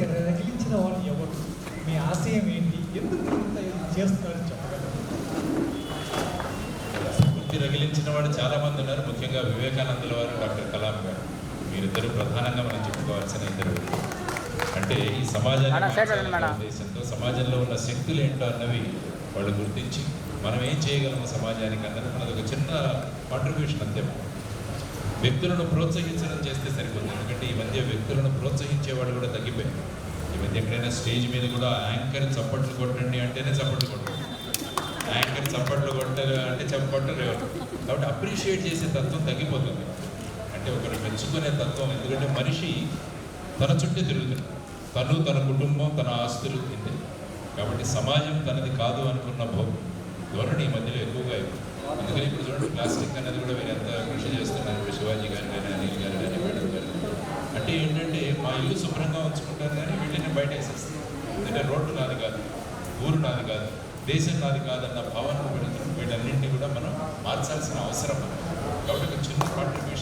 లేకపోతే రగిలించిన వాళ్ళు ఎవరు? మీ ఆశయం ఏంటి? ఎందుకు ఇంత చేస్తున్నారని చెప్పగలరు? స్ఫూర్తి రగిలించిన వాడు చాలా మంది ఉన్నారు. ముఖ్యంగా వివేకానందుల వారు డాక్టర్ కలాం గారు. మీరిద్దరు ప్రధానంగా మనం చెప్పుకోవాల్సిన ఇద్దరు. అంటే ఈ సమాజాన్ని. ఉద్దేశంతో సమాజంలో ఉన్న శక్తులు ఏంటో అన్నవి వాళ్ళు గుర్తించి మనం ఏం చేయగలము సమాజానికి అన్నది మనది ఒక చిన్న కాంట్రిబ్యూషన్ అంతే. వ్యక్తులను ప్రోత్సహించడం చేస్తే సరిపోతుంది. మధ్య వ్యక్తులను ప్రోత్సహించేవాడు కూడా తగ్గిపోయారు. ఈ మధ్య ఎక్కడైనా స్టేజ్ మీద కూడా యాంకర్ చప్పట్లు కొట్టండి అంటేనే చప్పట్లు కొట్టండి యాంకర్ చప్పట్లు కొట్టరు అంటే చప్పట్లు కాబట్టి అప్రిషియేట్ చేసే తత్వం తగ్గిపోతుంది. అంటే ఒకరు మెచ్చుకునే తత్వం ఎందుకంటే మనిషి తన చుట్టూ తిరుగుతుంది. తను తన కుటుంబం తన ఆస్తులు తింది కాబట్టి సమాజం తనది కాదు అనుకున్న భో ధోరణి ఈ మధ్యలో ఎక్కువగా ఉంది. అందుకని ఇప్పుడు చూడండి ప్లాస్టిక్ అనేది కూడా మీరు ఎంత కృషి చేస్తున్నారు. శివాజీ గారు ఏంటంటే మా ఇల్లు శుభ్రంగా ఉంచుకుంటారు కానీ వీళ్ళని బయట వేసేస్తారు అంటే రోడ్డు నాది కాదు ఊరు నాది కాదు దేశం నాది కాదన్న భావన పెడుతున్నాం వీటన్నింటినీ కూడా మనం మార్చాల్సిన అవసరం కాబట్టి ఒక చిన్న కాంట్రిబ్యూషన్